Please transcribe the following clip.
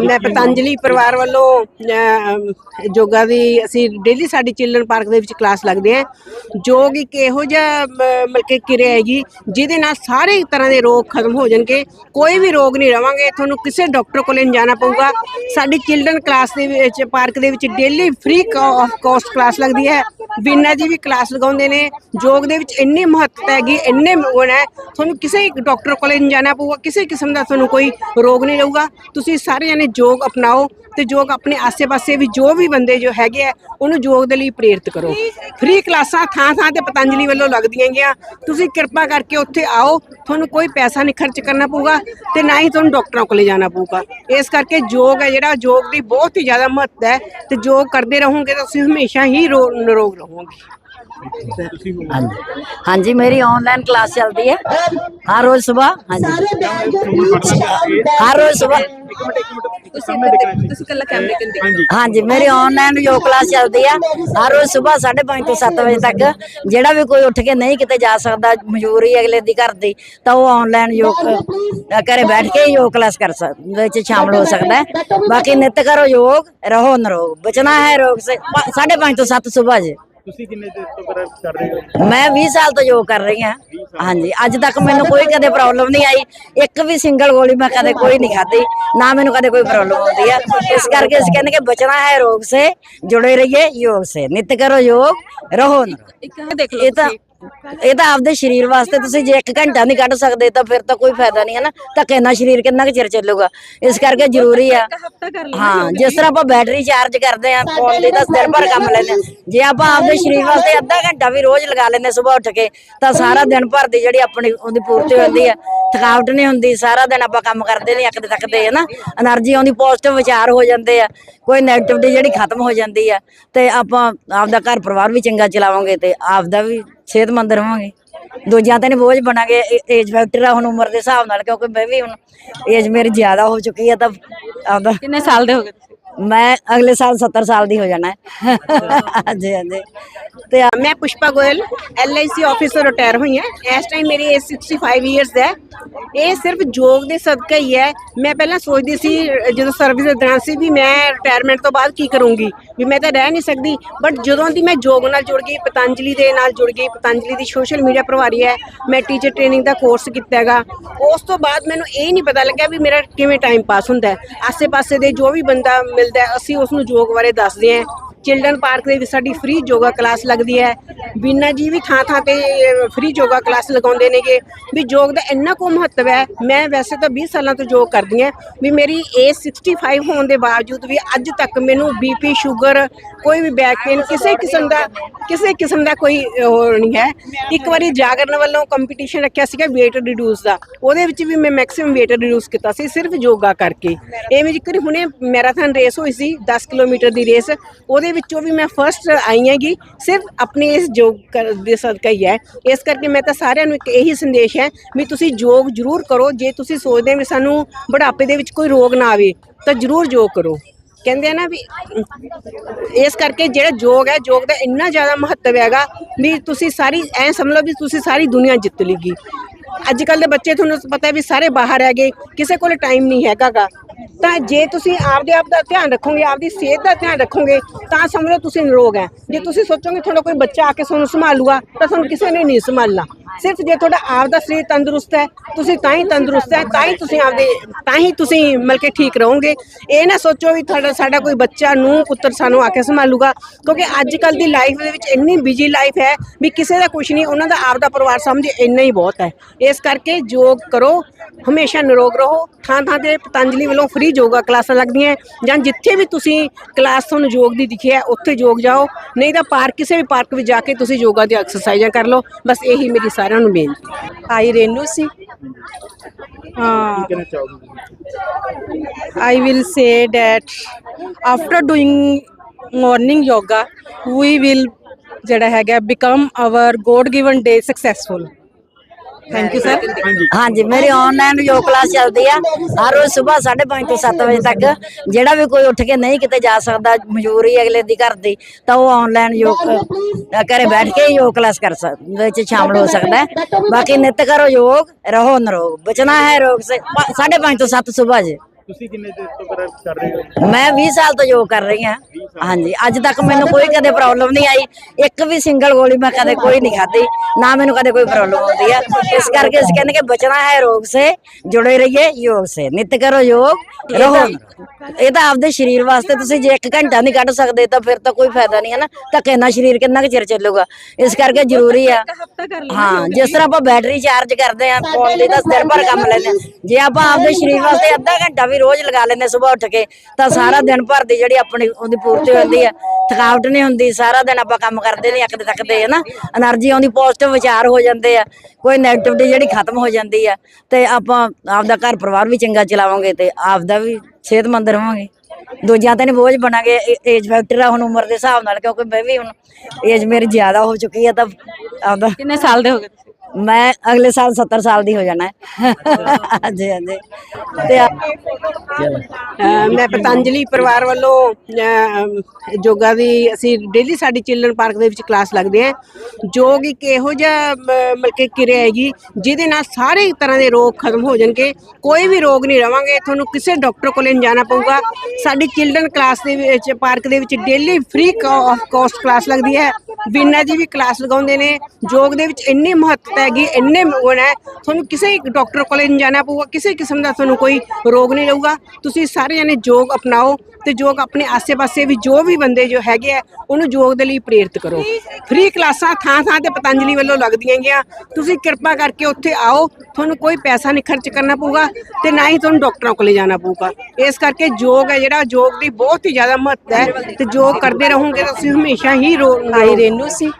ਮੈਂ ਪਤੰਜਲੀ ਪਰਿਵਾਰ ਵੱਲੋਂ ਯੋਗਾ ਦੀ ਅਸੀਂ ਡੇਲੀ ਸਾਡੀ ਚਿਲਡਰਨ ਪਾਰਕ ਦੇ ਵਿੱਚ ਕਲਾਸ ਲੱਗਦੇ ਆ ਯੋਗ ਇੱਕ ਇਹੋ ਜਿਹਾ ਅਹ, ਮਤਲਬ ਕਿ ਕਿਰਿਆ ਹੈਗੀ ਜਿਹਦੇ ਨਾਲ ਸਾਰੇ ਤਰ੍ਹਾਂ ਦੇ ਰੋਗ ਖਤਮ ਹੋ ਜਾਣਗੇ। ਕੋਈ ਵੀ ਰੋਗ ਨਹੀਂ ਰਵਾਂਗੇ ਤੁਹਾਨੂੰ ਕਿਸੇ ਡਾਕਟਰ ਕੋਲੇ ਨਹੀਂ ਜਾਣਾ ਪਊਗਾ। ਸਾਡੀ ਚਿਲਡਰਨ ਕਲਾਸ ਦੇ ਵਿੱਚ ਪਾਰਕ ਦੇ ਵਿੱਚ daily free of cost class ਲੱਗਦੀ ਹੈ। ਵੀਨਾ ਜੀ ਵੀ ਕਲਾਸ ਲਗਾਉਂਦੇ ਨੇ। ਯੋਗ ਦੇ ਵਿੱਚ ਇੰਨੀ ਮਹੱਤਤਾ ਹੈਗੀ ਇੰਨੇ ਗੁਣ ਹੈ। ਤੁਹਾਨੂੰ ਕਿਸੇ ਡਾਕਟਰ ਕੋਲੇ ਨਹੀਂ ਜਾਣਾ ਪਊਗਾ ਕਿਸੇ ਕਿਸਮ ਦਾ ਤੁਹਾਨੂੰ ਕੋਈ ਰੋਗ ਨਹੀਂ ਰਹੂਗਾ। ਤੁਸੀਂ ਸਾਰੇ ਜਣੇ ਯੋਗ ਅਪਣਾਓ ਤੇ ਯੋਗ ਆਪਣੇ ਆਸੇ-ਪਾਸੇ ਵੀ ਜੋ ਵੀ ਬੰਦੇ ਜੋ ਹੈਗੇ ਆ, ਉਹਨੂੰ ਯੋਗ ਦੇ ਲਈ ਪ੍ਰੇਰਿਤ ਕਰੋ। ਫ੍ਰੀ ਕਲਾਸਾਂ ਥਾਂ-ਥਾਂ ਤੇ ਪਤੰਜਲੀ ਵੱਲੋਂ ਲੱਗਦੀਆਂ ਗੀਆਂ ਤੁਸੀਂ ਕਿਰਪਾ ਕਰਕੇ ਉੱਥੇ ਆਓ, ਤੁਹਾਨੂੰ ਕੋਈ ਪੈਸਾ ਨਹੀਂ ਖਰਚ ਕਰਨਾ ਪਊਗਾ ਤੇ ਨਾ ਹੀ ਤੁਹਾਨੂੰ ਡਾਕਟਰਾਂ ਕੋਲੇ ਜਾਣਾ ਪਊਗਾ। ਇਸ ਕਰਕੇ ਯੋਗ ਹੈ ਜਿਹੜਾ ਯੋਗ ਦੀ ਬਹੁਤ ਹੀ ਜ਼ਿਆਦਾ ਮਹੱਤਤਾ ਹੈ ਤੇ ਯੋਗ ਕਰਦੇ ਰਹੋਗੇ ਤਾਂ ਤੁਸੀਂ ਹਮੇਸ਼ਾ ਹੀ ਰੋ- ਨਿਰੋਗ ਰਹੋਗੇ। ਹਾਂਜੀ। ਮੇਰੀ ਆਨਲਾਈਨ ਕਲਾਸ ਚੱਲਦੀ ਹੈ। ਹਰ ਰੋਜ਼ ਸਵੇਰ ਹਾਂਜੀ। ਹਰ ਰੋਜ਼ ਸਵੇਰ ਹਾਂਜੀ ਮੇਰੀ ਆਨਲਾਈਨ ਯੋਗ ਕਲਾਸ ਚੱਲਦੀ ਆ ਹਰ ਰੋਜ਼ ਸਵੇਰ 5:30 ਤੋਂ 7 ਵਜੇ ਤੱਕ। ਜਿਹੜਾ ਵੀ ਕੋਈ ਉੱਠ ਕੇ ਨਹੀਂ ਕਿਤੇ ਜਾ ਸਕਦਾ ਮਜ਼ਦੂਰੀ ਅਗਲੇ ਦੀ ਘਰ ਦੀ ਤਾਂ ਉਹ ਆਨਲਾਈਨ ਯੋਗ ਘਰੇ ਬੈਠ ਕੇ ਯੋਗ ਕਲਾਸ ਕਰ ਸਕਦਾ ਵਿੱਚ ਸ਼ਾਮਲ ਹੋ ਸਕਦਾ ਬਾਕੀ ਨਿਤ ਕਰੋ ਯੋਗ ਰਹੋ ਨਰੋਗ। ਬਚਣਾ ਹੈ ਰੋਗ ਸੇ 5:30 ਤੋਂ 7 ਸਵੇਰ ਜੀ। ਤੁਸੀਂ ਕਿੰਨੇ ਦਿਨ ਤੋਂ ਕਰ ਕਰ ਰਹੇ ਹੋ? ਮੈਂ 20 ਸਾਲ ਤੋਂ ਯੋਗ ਕਰ ਰਹੀ ਹਾਂ। ਹਾਂਜੀ ਅੱਜ ਤੱਕ ਮੈਨੂੰ ਕੋਈ ਕਦੇ ਪ੍ਰੋਬਲਮ ਨਹੀਂ ਆਈ। ਇੱਕ ਵੀ ਸਿੰਗਲ ਗੋਲੀ ਮੈਂ ਕਦੇ ਕੋਈ ਨਹੀਂ ਖਾਧੀ ਨਾ ਮੈਨੂੰ ਕਦੇ ਕੋਈ ਪ੍ਰੋਬਲਮ ਹੁੰਦੀ ਹੈ ਇਸ ਕਰਕੇ ਅਸੀਂ ਕਹਿੰਦੇ ਕਿ ਬਚਣਾ ਹੈ ਰੋਗ ਸੇ ਜੁੜੇ ਰਹੀਏ ਯੋਗ ਸੇ। ਨਿਤ ਕਰੋ ਯੋਗ ਰਹੋ ਨਿਰੋਗ। ਇੱਕ ਦੇਖ ਇਹ ਤਾਂ ਇਹ ਤਾਂ ਆਪਦੇ ਸਰੀਰ ਵਾਸਤੇ ਤੁਸੀਂ ਜੇ 1 ਘੰਟਾ ਨਹੀਂ ਕੱਢ ਸਕਦੇ ਤਾਂ ਫਿਰ ਤਾਂ ਕੋਈ ਫਾਇਦਾ ਨਹੀਂ ਹੈ ਨਾ ਧੱਕੇ ਨਾਲ ਸਰੀਰ ਕਿੰਨਾ ਕੁ ਚਿਰ ਚੱਲੂਗਾ? ਇਸ ਕਰਕੇ ਜ਼ਰੂਰੀ ਆ। ਹਾਂ ਜਿਸ ਤਰ੍ਹਾਂ ਆਪਾਂ ਬੈਟਰੀ ਚਾਰਜ ਕਰਦੇ ਆ ਫੋਨ ਦੀ ਤਾਂ ਸਿਰ ਭਰ ਕੰਮ ਲੈਂਦੇ ਜੇ ਆਪਾਂ ਆਪਦੇ ਸਰੀਰ ਵਾਸਤੇ ਅੱਧਾ ਘੰਟਾ ਵੀ ਰੋਜ਼ ਲਗਾ ਲੈਂਦੇ ਸਵੇਰ ਉੱਠ ਕੇ ਤਾਂ ਸਾਰਾ ਦਿਨ ਭਰ ਦੀ ਜਿਹੜੀ ਆਪਣੀ ਉਹਦੀ ਪੂਰਤੀ ਹੋ ਜਾਂਦੀ ਆ ਥਕਾਵਟ ਨਹੀਂ ਹੁੰਦੀ ਸਾਰਾ ਦਿਨ ਆਪਾਂ ਕੰਮ ਕਰਦੇ ਨਹੀਂ ਅੱਕਦੇ ਥੱਕਦੇ ਹੈ ਨਾ એનર્ਜੀ ਆਉਂਦੀ ਪੋਜ਼ਿਟਿਵ ਵਿਚਾਰ ਹੋ ਜਾਂਦੇ ਆ ਕੋਈ ਨੈਗੇਟਿਵਿਟੀ ਜਿਹੜੀ ਖਤਮ ਹੋ ਜਾਂਦੀ ਆ ਤੇ ਆਪਾਂ ਆਪਦਾ ਘਰ ਪਰਿਵਾਰ ਵੀ ਚੰਗਾ ਚਲਾਵਾਂਗੇ ਤੇ ਆਪਦਾ ਵੀ ਸਿਹਤਮੰਦ ਰਵਾਂਗੇ। ਦੂਜਿਆਂ ਤੇ ਨਹੀਂ ਬੋਝ ਬਣਾਂਗੇ। ਏਜ ਫੈਕਟਰ ਆ ਹੁਣ ਉਮਰ ਦੇ ਹਿਸਾਬ ਨਾਲ ਕਿਉਂਕਿ ਮੈਂ ਵੀ ਹੁਣ ਏਜ ਮੇਰੀ ਜ਼ਿਆਦਾ ਹੋ ਚੁੱਕੀ ਹੈ ਤਾਂ ਆਪਦਾ ਕਿੰਨੇ ਸਾਲ ਦੇ ਹੋ ਗਏ ਤੁਸੀਂ? ਮੈਂ ਅਗਲੇ ਸਾਲ 70 ਸਾਲ ਦੀ ਹੋ ਜਾਣਾ ਹੈ। ਹਾਂਜੀ ਹਾਂਜੀ। ਤੇ ਮੈਂ Pushpa Goyal LIC officer retire ਹੋਈ ਹਾਂ। ਇਸ ਟਾਈਮ ਮੇਰੀ ਏਜ 65 ਇਅਰਸ ਹੈ। ਇਹ ਸਿਰਫ ਯੋਗ ਦੇ ਸਦਕਾ ਹੀ ਹੈ। ਮੈਂ ਪਹਿਲਾਂ ਸੋਚਦੀ ਸੀ ਜਦੋਂ ਸਰਵਿਸ ਦੇ ਦੌਰਾਨ ਸੀ ਵੀ ਮੈਂ ਰਿਟਾਇਰਮੈਂਟ ਤੋਂ ਬਾਅਦ ਕੀ ਕਰੂੰਗੀ। ਵੀ ਮੈਂ ਤਾਂ ਰਹਿ ਨਹੀਂ ਸਕਦੀ। ਬਟ ਜਦੋਂ ਦੀ ਮੈਂ ਯੋਗ ਨਾਲ ਜੁੜ ਗਈ, ਪਤੰਜਲੀ ਦੇ ਨਾਲ ਜੁੜ ਗਈ, ਪਤੰਜਲੀ ਦੀ ਸੋਸ਼ਲ ਮੀਡੀਆ ਪ੍ਰਭਾਰੀ ਹੈ, ਮੈਂ ਟੀਚਰ ਟ੍ਰੇਨਿੰਗ ਦਾ ਕੋਰਸ ਕੀਤਾ ਹੈਗਾ। ਉਸ ਤੋਂ ਬਾਅਦ ਮੈਨੂੰ ਇਹ ਨਹੀਂ ਪਤਾ ਲੱਗਿਆ ਵੀ ਮੇਰਾ ਕਿਵੇਂ ਟਾਈਮ ਪਾਸ ਹੁੰਦਾ ਹੈ। ਆਸੇ-ਪਾਸੇ ਦੇ ਜੋ ਵੀ ਬੰਦਾ ਮਿਲਦਾ ਅਸੀਂ ਉਸ ਨੂੰ ਯੋਗ ਬਾਰੇ ਦੱਸਦੇ ਹਾਂ। ਚਿਲਡਰਨ ਪਾਰਕ ਦੇ ਵਿੱਚ ਸਾਡੀ ਫ੍ਰੀ ਯੋਗਾ ਕਲਾਸ ਲੱਗਦੀ ਹੈ। ਬੀਨਾ ਜੀ ਵੀ ਥਾਂ ਥਾਂ ਤੇ ਫ੍ਰੀ ਯੋਗਾ ਕਲਾਸ ਲਗਾਉਂਦੇ ਨੇਗੇ। ਵੀ ਯੋਗ ਦਾ ਇੰਨਾ ਕੋ ਮਹੱਤਵ ਹੈ, ਮੈਂ ਵੈਸੇ ਤਾਂ 20 ਸਾਲਾਂ ਤੋਂ ਯੋਗ ਕਰਦੀ ਹਾਂ। ਵੀ ਮੇਰੀ ਏਜ 65 ਹੋਣ ਦੇ ਬਾਵਜੂਦ ਵੀ ਅੱਜ ਤੱਕ ਮੈਨੂੰ ਬੀਪੀ ਸ਼ੂਗਰ ਕੋਈ ਵੀ ਬੈਕ ਪੇਨ ਕਿਸੇ ਕਿਸਮ ਦਾ, ਕਿਸੇ ਕਿਸਮ ਦਾ ਕੋਈ ਉਹ ਨਹੀਂ ਹੈ। ਇੱਕ ਵਾਰੀ ਜਾਗਰਨ ਵੱਲੋਂ ਕੰਪੀਟੀਸ਼ਨ ਰੱਖਿਆ ਸੀਗਾ weight reduce ਦਾ। ਉਹਦੇ ਵਿੱਚ ਵੀ ਮੈਂ ਮੈਕਸਿਮਮ weight reduce ਕੀਤਾ ਸੀ, ਸਿਰਫ ਯੋਗਾ ਕਰਕੇ। ਐਵੇਂ ਜਿਕਰ ਹੁਣੇ ਮੈਰਾਥਨ ਰੇਸ ਹੋਈ ਸੀ 10 ਕਿਲੋਮੀਟਰ ਦੀ ਰੇਸ ਉਹਦੇ ਵਿੱਚੋਂ ਵੀ ਮੈਂ ਫਰਸਟ ਆਈ ਹੈਗੀ, ਸਿਰਫ ਆਪਣੇ ਇਸ ਯੋਗ ਕਰ- ਦੇ ਸਦਕਾ ਹੀ ਹੈ। ਇਸ ਕਰਕੇ ਮੈਂ ਤਾਂ ਸਾਰਿਆਂ ਨੂੰ ਇੱਕ ਇਹੀ ਸੰਦੇਸ਼ ਹੈ ਵੀ ਤੁਸੀਂ ਯੋਗ ਜ਼ਰੂਰ ਕਰੋ, ਜੇ ਤੁਸੀਂ ਸੋਚਦੇ ਵੀ ਸਾਨੂੰ ਬੁਢਾਪੇ ਦੇ ਵਿੱਚ ਕੋਈ ਰੋਗ ਨਾ ਆਵੇ, ਤਾਂ ਜ਼ਰੂਰ ਯੋਗ ਕਰੋ। ਕਹਿੰਦੇ ਆ ਨਾ ਵੀ, ਇਸ ਕਰਕੇ ਜਿਹੜਾ ਯੋਗ ਹੈ, ਯੋਗ ਦਾ ਇੰਨਾ ਜ਼ਿਆਦਾ ਮਹੱਤਵ ਹੈਗਾ ਵੀ ਤੁਸੀਂ ਸਾਰੀ, ਐ ਸਮਝ ਲਓ ਵੀ ਤੁਸੀਂ ਸਾਰੀ ਦੁਨੀਆ ਜਿੱਤ ਲਈਗੀ। ਅੱਜ ਕੱਲ ਦੇ ਬੱਚੇ ਤੁਹਾਨੂੰ ਪਤਾ ਵੀ ਸਾਰੇ ਬਾਹਰ ਹੈਗੇ, ਕਿਸੇ ਕੋਲ ਟਾਈਮ ਨਹੀਂ ਹੈਗਾਗਾ। ਤਾਂ ਜੇ ਤੁਸੀਂ ਆਪਦੇ ਆਪ ਦਾ ਧਿਆਨ ਰੱਖੋਗੇ, ਆਪਦੀ ਸਿਹਤ ਦਾ ਧਿਆਨ ਰੱਖੋਗੇ, ਤਾਂ ਸਮਝ ਲਓ ਤੁਸੀਂ ਨਿਰੋਗ ਹੈ। ਜੇ ਤੁਸੀਂ ਸੋਚੋਗੇ ਤੁਹਾਡਾ ਕੋਈ ਬੱਚਾ ਆ ਕੇ ਤੁਹਾਨੂੰ ਸੰਭਾਲੂਗਾ, ਤਾਂ ਤੁਹਾਨੂੰ ਕਿਸੇ ਨੇ ਨਹੀਂ ਸੰਭਾਲਣਾ। ਸਿਰਫ ਜੇ ਤੁਹਾਡਾ ਆਪ ਦਾ ਸਰੀਰ ਤੰਦਰੁਸਤ ਹੈ, ਤੁਸੀਂ ਤਾਂ ਹੀ ਤੰਦਰੁਸਤ ਹੈ, ਤਾਂ ਹੀ ਤੁਸੀਂ ਆਪਦੇ, ਤਾਂ ਹੀ ਤੁਸੀਂ ਮਤਲਬ ਕਿ ਠੀਕ ਰਹੋਗੇ। ਇਹ ਨਾ ਸੋਚੋ ਵੀ ਤੁਹਾਡਾ, ਸਾਡਾ ਕੋਈ ਬੱਚਾ ਨੂੰ ਪੁੱਤਰ ਸਾਨੂੰ ਆ ਕੇ ਸੰਭਾਲੂਗਾ, ਕਿਉਂਕਿ ਅੱਜ ਕੱਲ ਦੀ ਲਾਈਫ ਦੇ ਵਿੱਚ ਇੰਨੀ ਬਿਜ਼ੀ ਲਾਈਫ ਹੈ ਵੀ ਕਿਸੇ ਦਾ ਕੁਝ ਨਹੀਂ, ਉਹਨਾਂ ਦਾ ਆਪਦਾ ਪਰਿਵਾਰ ਸਮਝ ਇੰਨਾ ਹੀ ਬਹੁਤ ਹੈ। ਇਸ ਕਰਕੇ ਯੋਗ ਕਰੋ ਹਮੇਸ਼ਾ ਨਿਰੋਗ ਰਹੋ ਥਾਂ ਥਾਂ ਤੇ ਪਤੰਜਲੀ ਵੱਲੋਂ ਫ੍ਰੀ ਯੋਗਾ ਕਲਾਸਾਂ ਲੱਗਦੀਆਂ ਜਾਂ ਜਿੱਥੇ ਵੀ ਤੁਸੀਂ ਕਲਾਸ ਤੁਹਾਨੂੰ ਯੋਗ ਦੀ ਦਿਖੀ ਹੈ ਉੱਥੇ ਯੋਗ ਜਾਓ। ਨਹੀਂ ਤਾਂ ਪਾਰਕ ਕਿਸੇ ਵੀ ਪਾਰਕ ਵਿੱਚ ਜਾ ਕੇ ਤੁਸੀਂ ਯੋਗਾ ਦੀ ਐਕਸਰਸਾਈਜ਼ਾਂ ਕਰ ਲਓ। ਬਸ ਇਹੀ ਮੇਰੀ ਸਾਰਿਆਂ ਨੂੰ ਬੇਨਤੀ I Renu ਸੀ। ਚਾਹੋਗੇ? I will say that after doing morning yoga we will ਜਿਹੜਾ ਹੈਗਾ become our God given day successful thank you sir ਹਾਂਜੀ। ਹਾਂਜੀ ਮੇਰੀ ਆਨਲਾਈਨ ਯੋਗ ਕਲਾਸ ਚੱਲਦੀ ਆ। ਹਰ ਰੋਜ਼ ਸਵੇਰ 5:30 ਤੋਂ 7 ਵਜੇ ਤੱਕ। ਜਿਹੜਾ ਵੀ ਕੋਈ ਉੱਠ ਕੇ ਨਹੀਂ ਕਿਤੇ ਜਾ ਸਕਦਾ ਮਜਬੂਰੀ ਅਗਲੇ ਦੀ ਘਰ ਦੀ ਤਾਂ ਉਹ ਆਨਲਾਈਨ ਯੋਗ ਘਰੇ ਬੈਠ ਕੇ ਹੀ ਯੋਗ ਕਲਾਸ ਕਰ ਸਕਦਾ ਵਿੱਚ ਸ਼ਾਮਲ ਹੋ ਸਕਦਾ ਹੈ। ਬਾਕੀ ਨਿਤ ਕਰੋ ਯੋਗ ਰਹੋ ਨਿਰੋਗ। ਬਚਣਾ ਹੈ ਰੋਗ ਸੇ 5:30 ਤੋਂ 7 ਸਵੇਰ ਜੀ। ਤੁਸੀਂ ਕਿੰਨੇ ਚਿਰ ਤੋਂ ਕਰ ਕਰ ਰਹੇ ਹੋ? ਮੈਂ 20 ਸਾਲ ਤੋਂ ਯੋਗ ਕਰ ਰਹੀ ਹਾਂ। ਹਾਂਜੀ ਅੱਜ ਤੱਕ ਮੈਨੂੰ ਕੋਈ ਕਦੇ ਪ੍ਰੋਬਲਮ ਨਹੀਂ ਆਈ। ਇੱਕ ਵੀ ਸਿੰਗਲ ਗੋਲੀ ਮੈਂ ਕਦੇ ਕੋਈ ਨਹੀਂ ਖਾਧੀ। ਨਾ ਮੈਨੂੰ ਕਦੇ ਕੋਈ ਪ੍ਰੋਬਲਮ ਹੁੰਦੀ ਹੈ ਇਸ ਕਰਕੇ ਅਸੀਂ ਕਹਿੰਦੇ ਕਿ ਬਚਣਾ ਹੈ ਰੋਗ ਸੇ ਜੁੜੇ ਰਹੀਏ ਯੋਗ ਸੇ। ਨਿਤ ਕਰੋ ਯੋਗ ਰਹੋ। ਇਹ ਤਾਂ ਆਪਦੇ ਸਰੀਰ ਵਾਸਤੇ ਤੁਸੀਂ ਜੇ 1 ਘੰਟਾ ਨਹੀਂ ਕੱਢ ਸਕਦੇ ਤਾਂ ਫਿਰ ਤਾਂ ਕੋਈ ਫਾਇਦਾ ਨਹੀਂ ਹੈ ਨਾ। ਤਾਂ ਕਿੰਨਾ ਸਰੀਰ ਕਿੰਨਾ ਕੁ ਚਿਰ ਚੱਲੂਗਾ? ਇਸ ਕਰਕੇ ਜ਼ਰੂਰੀ ਆ। ਹਾਂ ਜਿਸ ਤਰ੍ਹਾਂ ਆਪਾਂ ਬੈਟਰੀ ਚਾਰਜ ਕਰਦੇ ਆ ਫੋਨ ਦੀ ਤਾਂ ਦਿਨ ਭਰ ਕੰਮ ਲੈਂਦੇ ਹਾਂ। ਜੇ ਆਪਾਂ ਆਪਦੇ ਸਰੀਰ ਵਾਸਤੇ ਅੱਧਾ ਘੰਟਾ ਵੀ ਰੋਜ਼ ਲਗਾ ਲੈਂਦੇ ਸਵੇਰ ਉੱਠ ਕੇ, ਤਾਂ ਸਾਰਾ ਦਿਨ ਭਰ ਦੀ ਜਿਹੜੀ ਆਪਣੀ ਉਹਦੀ ਪੂਰਤੀ ਹੁੰਦੀ ਆ ਥਕਾਵਟ ਨਹੀਂ ਹੁੰਦੀ, ਸਾਰਾ ਦਿਨ ਆਪਾਂ ਕੰਮ ਕਰਦੇ ਨੇ ਅੱਕਦੇ ਤੱਕਦੇ ਹਨਾ? એનર્ਜੀ ਆਉਂਦੀ ਪੋਜ਼ਿਟਿਵ ਵਿਚਾਰ ਹੋ ਜਾਂਦੇ ਆ, ਕੋਈ 네ਗੇਟਿਵਿਟੀ ਜਿਹੜੀ ਖਤਮ ਹੋ ਜਾਂਦੀ ਆ, ਤੇ ਆਪਾਂ ਆਪਦਾ ਘਰ ਪਰਿਵਾਰ ਵੀ ਚੰਗਾ ਚਲਾਵਾਂਗੇ ਤੇ ਆਪਦਾ ਵੀ ਸਿਹਤਮੰਦ ਰਹਾਂਗੇ ਦੂਜਿਆਂ ਤੇ ਨਹੀਂ ਬੋਝ ਬਣਾਂਗੇ ਏਜ ਫੈਕਟਰ ਆ ਹੁਣ ਉਮਰ ਦੇ ਹਿਸਾਬ ਨਾਲ, ਕਿਉਂਕਿ ਮੈਂ ਵੀ ਹੁਣ ਏਜ ਮੇਰੀ ਜ਼ਿਆਦਾ ਹੋ ਚੁੱਕੀ ਆ, ਤਾਂ ਆਪਦਾ ਕਿੰਨੇ ਸਾਲ ਦੇ ਹੋ ਗਏ ਮੈਂ ਅਗਲੇ ਸਾਲ 70 ਸਾਲ ਦੀ ਹੋ ਜਾਣਾ ਹੈ। ਹਾਂਜੀ ਹਾਂਜੀ। ਤੇ ਆ- ਅਹ ਮੈਂ ਪਤੰਜਲੀ ਪਰਿਵਾਰ ਵੱਲੋਂ ਅਹ, ਯੋਗਾ ਦੀ ਅਸੀਂ ਡੇਲੀ ਸਾਡੀ ਚਿਲਡਰਨ ਪਾਰਕ ਦੇ ਵਿੱਚ ਕਲਾਸ ਲੱਗਦੇ ਆ ਯੋਗ ਇੱਕ ਇਹੋ ਜਿਹਾ ਮ- ਮਤਲਬ ਕਿ ਕਿਰਿਆ ਹੈਗੀ ਜਿਹਦੇ ਨਾਲ ਸਾਰੇ ਤਰ੍ਹਾਂ ਦੇ ਰੋਗ ਖਤਮ ਹੋ ਜਾਣਗੇ। ਕੋਈ ਵੀ ਰੋਗ ਨਹੀਂ ਰਵਾਂਗੇ ਤੁਹਾਨੂੰ ਕਿਸੇ ਡਾਕਟਰ ਕੋਲੇ ਨਹੀਂ ਜਾਣਾ ਪਊਗਾ। ਸਾਡੀ ਚਿਲਡਰਨ ਕਲਾਸ ਦੇ ਵਿੱਚ ਪਾਰਕ ਦੇ ਵਿੱਚ daily free of cost class ਲੱਗਦੀ ਹੈ। ਵੀਨਾ ਜੀ ਵੀ ਕਲਾਸ ਲਗਾਉਂਦੇ ਨੇ, ਯੋਗ ਦੇ ਵਿੱਚ ਇੰਨੀ ਮਹੱਤਤਾ ਹੈਗੀ, ਇੰਨੇ ਗੁਣ ਹੈ, ਤੁਹਾਨੂੰ ਕਿਸੇ ਡਾਕਟਰ ਕੋਲੇ ਨਹੀਂ ਜਾਣਾ ਪਊਗਾ, ਕਿਸੇ ਕਿਸਮ ਦਾ ਤੁਹਾਨੂੰ ਕੋਈ ਰੋਗ ਨਹੀਂ ਰਹੂਗਾ। ਤੁਸੀਂ ਸਾਰੇ ਜਣੇ ਯੋਗ ਅਪਣਾਓ ਤੇ ਯੋਗ ਆਪਣੇ ਆਸੇ-ਪਾਸੇ ਵੀ ਜੋ ਵੀ ਬੰਦੇ ਜੋ ਹੈਗੇ ਆ, ਉਹਨੂੰ ਯੋਗ ਦੇ ਲਈ ਪ੍ਰੇਰਿਤ ਕਰੋ। ਫ੍ਰੀ ਕਲਾਸਾਂ ਥਾਂ-ਥਾਂ ਤੇ ਪਤੰਜਲੀ ਵੱਲੋਂ ਲੱਗਦੀਆਂ ਗਈਆਂ। ਤੁਸੀਂ ਕਿਰਪਾ ਕਰਕੇ ਉੱਥੇ ਆਓ, ਤੁਹਾਨੂੰ ਕੋਈ ਪੈਸਾ ਨਹੀਂ ਖਰਚ ਕਰਨਾ ਪਊਗਾ ਤੇ ਨਾ ਹੀ ਤੁਹਾਨੂੰ ਡਾਕਟਰਾਂ ਕੋਲੇ ਜਾਣਾ ਪਊਗਾ। ਇਸ ਕਰਕੇ ਯੋਗ ਹੈ ਜਿਹੜਾ, ਯੋਗ ਦੀ ਬਹੁਤ ਹੀ ਜ਼ਿਆਦਾ ਮਹੱਤਤਾ ਹੈ ਤੇ ਯੋਗ ਕਰਦੇ ਰਹੋਗੇ ਤਾਂ ਤੁਸੀਂ ਹਮੇਸ਼ਾ ਹੀ ਰੋ ਆਈ ਰਹੇ ਸੀ